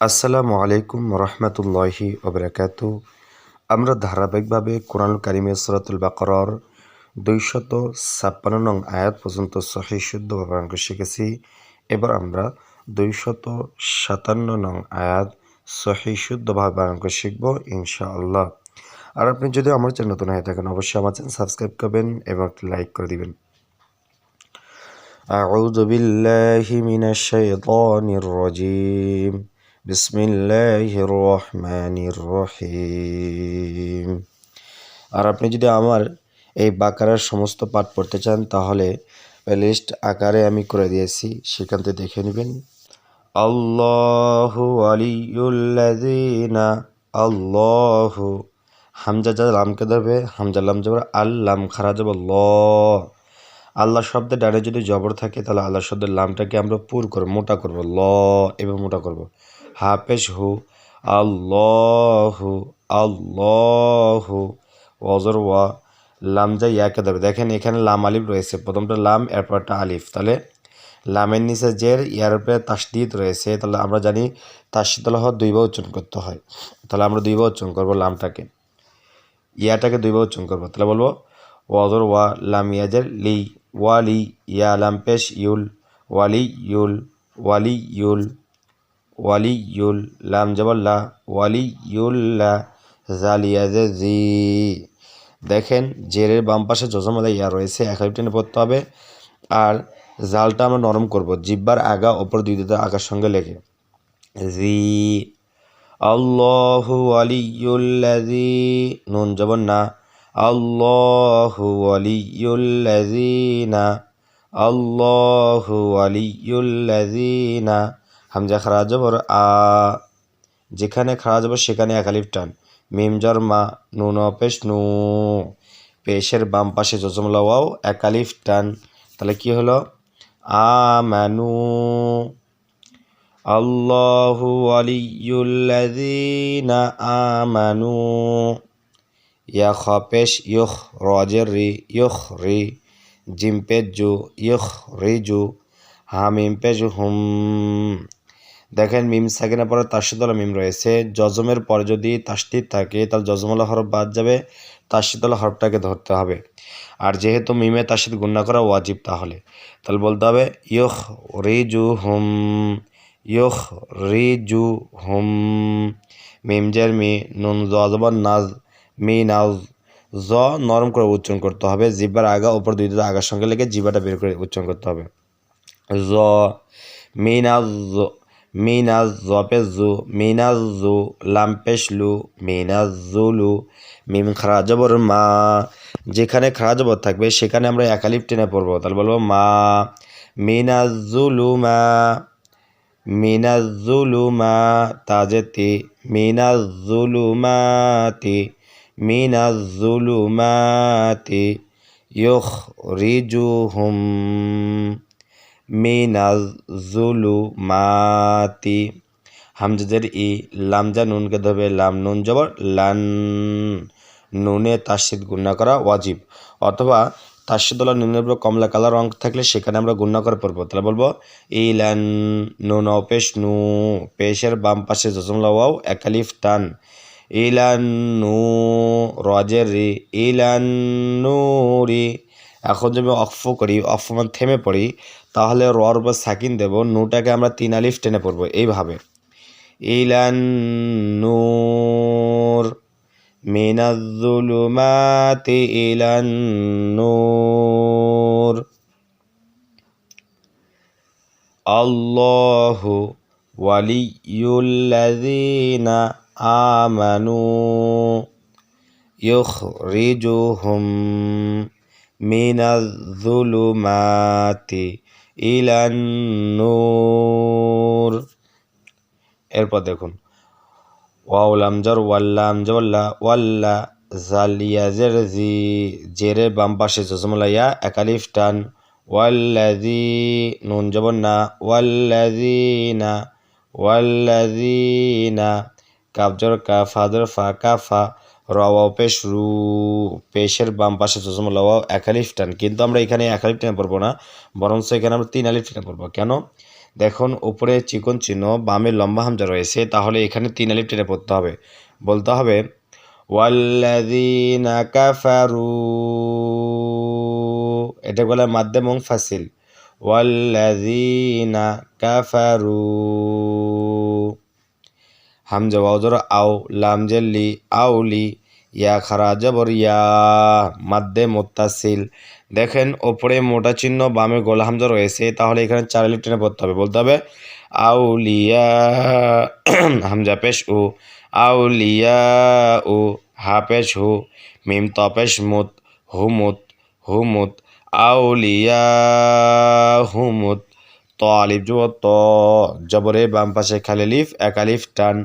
আসসালামু আলাইকুম রহমতুল্লাহি ওবরাকাত আমরা ধারাবাহিকভাবে কোরআন কারিমের সরাতুল বাকরর দুইশত ছাপ্পান্ন নং আয়াত পর্যন্ত সহি শুদ্ধ ব্যবহার শিখেছি এবার আমরা দুইশত সাতান্ন নং আয়াত সহি শুদ্ধভাবে ব্যবহার করে শিখব ইনশাআল্লাহ আর আপনি যদি আমার চ্যানেল নতুন হয়ে থাকেন অবশ্যই আমার চ্যানেল সাবস্ক্রাইব করবেন এবং একটি লাইক করে দিবেন أعوذ بالله من الشيطان الرجيم بسم الله الرحمن الرحيم আর আপনি যদি আমার এই বাকারার সমস্ত পাঠ পড়তে চান তাহলে লিস্ট আকারে আমি করে দিয়েছি সেখান থেকে দেখে নেবেন আল্লাহু আলিউল্লাযিনা আল্লাহু হামজা যা লামকে ধরবে হামজা লাম জবর আল্লাম খারা যাব ল আল্লাহ শব্দের ডানে যদি জবর থাকে তাহলে আল্লাহ শব্দের লামটাকে আমরা পুর করব মোটা করব ল এবং মোটা করব হাফেজ হু। আল্লাহু আল্লাহু। অজর ওয়া, লাম যা ইয়াকে দেবে দেখেন এখানে লাম আলিফ রয়েছে। প্রথমটা লাম, এরপরটা আলিফ। তাহলে লামের নিচে জের, ইয়ার উপরে তাসদিদ রয়েছে। তাহলে আমরা জানি তাসদিদ হওয়া দুইবার উচ্চারণ করতে হয়। তাহলে আমরা দুইবার উচ্চারণ করব লামটাকে। ইয়াটাকে দুইবার উচ্চারণ করব। তাহলে বলব ওয়াজর ওয়া, লাম ইয়াজের লি ওয়ালি ইয়া লাম পেশ, ইউল ওয়ালি ইউল ওয়ালি ইউল। ওয়ালি ইউল লাম জবল্লা ওয়ালি ইউল্লা জালিয়াজে জি দেখেন, জেরের বাম পাশে যজমাদা ইয়া রয়েছে, এক টেনে পড়তে হবে, আর জালটা আমরা নরম করব, জিব্বার আগা ওপর দুই দুটো আগার সঙ্গে লেগে জি, আল্লাহু আলিউল্লাজি নুন জবন না, আল্লাহু আলিউল্লাজিনা আল্লাহু আলিউল্লাজিনা হামজা খারা জবর আ, যেখানে খারা জবর সেখানে একালিফ টান। মিম জর মা, নুন পেশ, নু। পেশের বাম পাশে জজমলা ওয়াও একালিফ টান। তাহলে কি হলো? আমানু। আল্লাহু আলিউল্লাযীনা আমানু। ইয়া খপেশ ইউখ রজের রি ইউখ রি। জিম পেজু ইউখ রিজু হামিম পেজু হুম। দেখেন মিম সাকিনের পরে তাসিদলা মিম রয়েছে। জজমের পরে যদি তাসদিদ থাকে, তাহলে জজমলা হরফ বাদ যাবে তাসিদলা হরফটাকে ধরতে হবে। আর যেহেতু মিমে তাসিদ গুণা করা ওয়াজিব তাহলে। তাহলে বলতে হবে ইয়খ রিজু হুম ইয়খ রিজু হুম মিমজের মি, নুন জজবর নাজ মি নাজ জ নরম করে উচ্চারণ করতে হবে। জিব্বার আগা ওপর দুই দুটো আগার সঙ্গে লেগে জিব্বাটা বের করে উচ্চারণ করতে হবে। জ মিনাজ মিনাজ মিনাজ জু লাম্পেশ লু জুলু মিম খারা জবর মা যেখানে খারা জবর থাকবে, সেখানে আমরা একালিপ টেনে পড়ব। তাহলে বলব মা মিনাজ জুলু মা মিনাজ জুলু মা, তাজেতি মিনাজ জুলু মাতি মিনাজ জুলু মাতি ইউখ রিজু হুম মিনাজ জুলু মাতি হামজাদের ই লামজা নুনকে ধরবে, লাম নুন জবর, লান নুনে তাসিদ গুণা করা ওয়াজিব। অথবা তাসিদুল্লাহ নুনের উপর কমলা কালার রং থাকলে সেখানে আমরা গুণা করে পড়ব। তাহলে বলব ইলান নুন অপেশ নু, পেশের বাম পাশে জসমলা ওয়াও একালিফ টান ইলান নু রজের রি ইলান নুরি এখন যদি অফ করি অফ মানে থেমে পড়ি তাহলে রর বা সাকিন দেব, নুটাকে আমরা তিন আলিফ টেনে পড়ব, এইভাবে। ইলান নূর মিনাজ্জুলুমাতি ইলান নূর। আল্লাহু ওয়ালিয়ুল্লাযীনা আমানু ইউখরিজুহুম মিনাজ্জুলুমাতি নূর। এরপর দেখুন। ওয়াউলাম জর ওয়াল্লাম জওয়াল্লা ওয়াল্লা জালিয়াজের জি, জেরে বাম পাশে জসমলাইয়া একালিফ টান। ওয়াল্লাজি নুন, জবর, না। ওয়াল্লাজিনা ওয়াল্লাজিনা কাবজর কা ফাজর ফা কাফা রওয়াও, পেশ, রু, পেশের বাম পাশে চশম লওয়াও, এক আলিফ, টান। কিন্তু আমরা এখানে এক আলিফ টান পড়ব না, বরঞ্চ এখানে আমরা তিন আলিফ টান পড়ব। কেন? দেখুন, উপরে চিকন চিহ্ন, বামে লম্বা হামজা রয়েছে, তাহলে এখানে তিন আলিফ টেনে পড়তে হবে। বলতে হবে, ওয়াল্লাযীনা কাফারু এটা বলে মাধ্যম ফাসিল। ওয়াল্লাযীনা কাফারু হামজা ওয়াজর আও, লাম জেল্লি আউলি ইয়া, খারা, জবর, ইয়া, মাদ্দে, মোত্তাসিল। দেখেন, ওপরে মোটা চিহ্ন, বামে গোলা হামজা রয়েছে, তাহলে এখানে চার লিপ টেনে পড়তে হবে, বলতে হবে আউলিয়া হামজা, পেশ, উ আউলিয়া উ, হা, পেশ, হু, মিম তপেশ পেশ, মুত হুমুত হুমুত আউলিয়া হুমুত ত, আলিফ জুয়া ত, জবরে, বাম পাশে খালি লিফ, এক আলিফ, টান।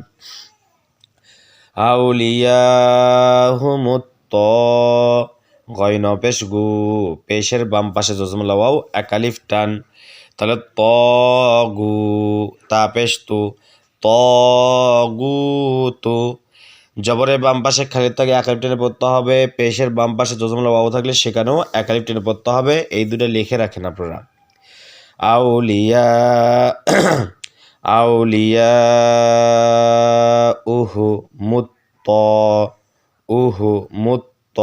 আউলিয়া হুমুত ত গয়ন পেশ গু, পেশের বাম পাশে জজম লাওয়াও এক আলিফ টান। তাহলে ত গু, তা পেশ তু, ত গু তু। জবরের বাম পাশে খালি থাকে এক আলিফ টেনে পড়তে হবে, পেশের বাম পাশে জজম লাওয়াও থাকলে সেখানেও এক আলিফ টেনে পড়তে হবে, এই দুটো লিখে রাখেন আপনারা। আউলিয়া আউলিয়া উহু মুত্ত উহু মুত্তগুতু।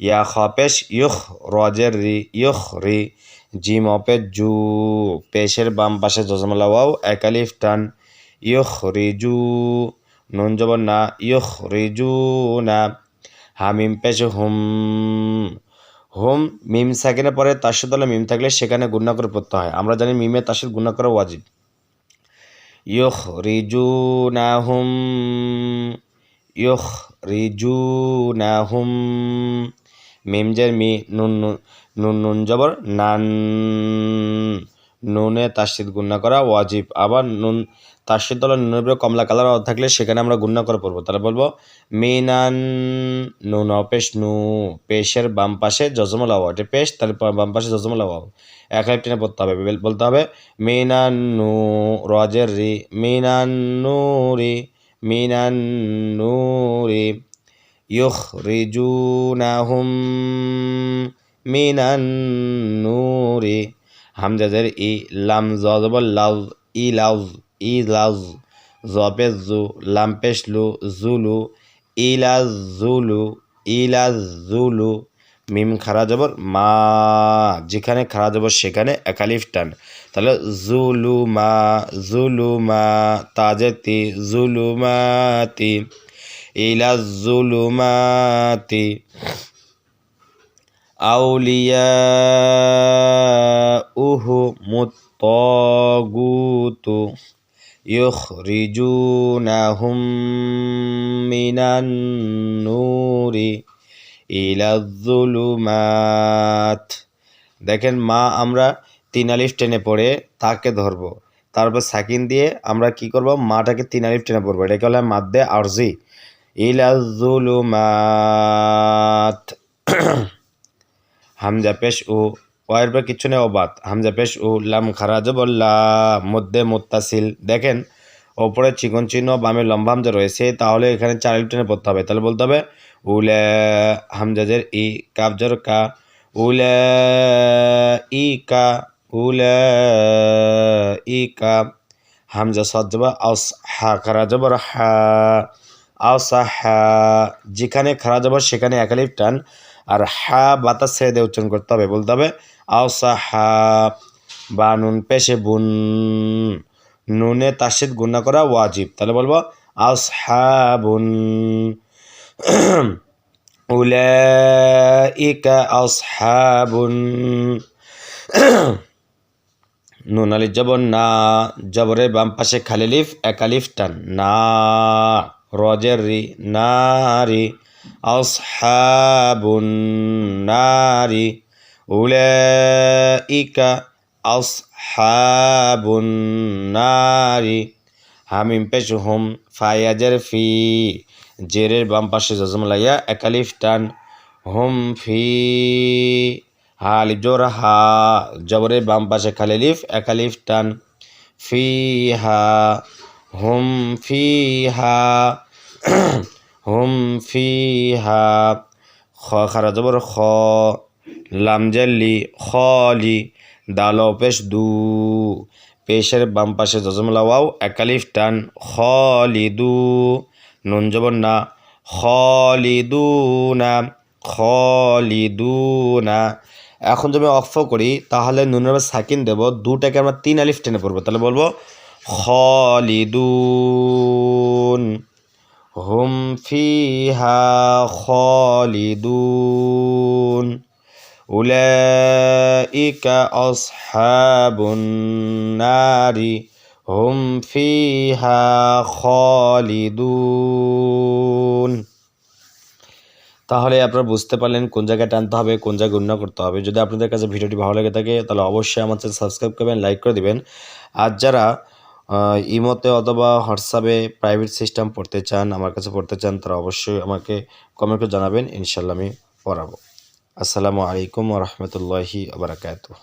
ইয়া খাপেশ ইউখ রজের রি ইউখ রি, জিম অপে জু, পেশের বাম পাশে জজমলা ওয়াও, একালিফ টান ইউখ রিজু নুন জবর না ইউখ রিজু না। হামিম পেশ হুম, হোম মিম সেকেন্ডের পরে তাসের দলে মিম থাকলে সেখানে গুণা করে পড়তে হয়। আমরা জানি মিমে তাসের গুণা করা ওয়াজিব। রিজু না মিম জের মি নুন নুন নুন জবর নান। নুনে তাসিদ গুণা করা ওয়াজিব। আবার নুন তাসিদ দলের নুনের উপরে কমলা কালার থাকলে সেখানে আমরা গুণা করে পড়ব। তাহলে বলব, মিনান নুন, অপেশ নু, পেশের বাম পাশে জজমল আওয়া এটা পেশ তাহলে বাম পাশে জজমল আওয়া এক লাইফ টেনে পড়তে হবে বলতে হবে, মিনান নু, রজের রি, মিনান নুরি মিনান নুরি ইউখরিজুনাহুম, মিনান নুরি হামজাদের ই লাম জজবল লাউ ই লাউ ই লাউ জপে জু, লাম্পেশ লু, জুলু ইলা জুলু ইলা জুলু, মিম খারা জবর মা, যেখানে খারা জবর সেখানে একালিফ টান। তাহলে জুলু মা জুলু মা, তাজেতি, জুলু মাতি ইলা জুলু মাতি আউলিয়া উহু মুত্তগুতু يخرجونهم من النور إلى الظلمات দেখেন মা আমরা তিন আলিফ টেনে পড়ে তাকে ধরবো তারপর সাকিন দিয়ে আমরা কি করব মাটাকে তিন আলিফ টেনে পড়বো এটাকে হলো মাদ্দে আরজি ইলাজুলুমাত হামজা পেশ ও ওয়ের পর নেই অবাত হামজা পেশ উ লাম খারাজ বল্লা, মধ্যে মোত্তাসিল। দেখেন, ওপরে চিকন চিহ্ন, বামে লম্বা হামজা রয়েছে, তাহলে এখানে চার টেনে পড়তে হবে। তাহলে বলতে হবে, উলে হামজাজের ই কাবজর কা, উলে ই কা, উলে ই কা। হামজা সজ্জবা আস হা খারা জবর হা আওসা হা। যেখানে খারা জবর সেখানে একালিফ টান। আর হা বাতাস ছেড়ে দিয়ে উচ্চারণ করতে হবে, বলতে হবে, আওসা হা, বা নুন পেশে বুন, নুনে তাসিদ গুণা করা ওয়াজিব। তাহলে বলব আসহাবুন উলাইকা আসহাবুন নুন আলি জবর না, জবরের বাম পাশে খালিলিফ একালিফ টান, না, রজের রি নারি আসহাবুন নারি উলাইকা আসহাবুন হামিম পেশ হুম ফায়াজের ফি জেরের বাম পাশে জজম লাইয়া একালিফ টান হুম ফি হালিফ জোর হা জবরের বাম পাশে খালিলিফ একালিফ টান ফি হা হুম ফি হা হুম ফি হা খ খারা জবর খ লামজাল্লি খলি দাল পেশ দু, পেশের বাম পাশে জজমলা ওয়াও, একালিফ টান খলিদু নুন জবর না খলিদুনা খলিদুনা এখন যদি অফ করি, তাহলে নুনের সাকিন দেব, দুটাকে আমরা তিন আলিফ টেনে পড়ব। তাহলে বলব খালিদুন ফিহা খালিদুন উলাইকা আসহাবুন নারি হুম ফিহা খালিদুন তাহলে আপনারা বুঝতে পারলেন কোন জায়গায় টানতে হবে, কোন জায়গায় উন্নয়ন করতে হবে। যদি আপনাদের কাছে ভিডিওটি ভালো লেগে থাকে, তাহলে অবশ্যই আমার চ্যানেল সাবস্ক্রাইব করবেন, লাইক করে দিবেন। আর যারা ইমোতে অথবা হোয়াটসঅ্যাপে প্রাইভেট সিস্টেম পড়তে চান, আমার কাছে পড়তে চান, তারা অবশ্যই আমাকে কমেন্টে জানাবেন ইনশাল্লাহ আমি পড়াবো। আসসালামু আলাইকুম রহমতুল্লাহি আবরাকাতুহ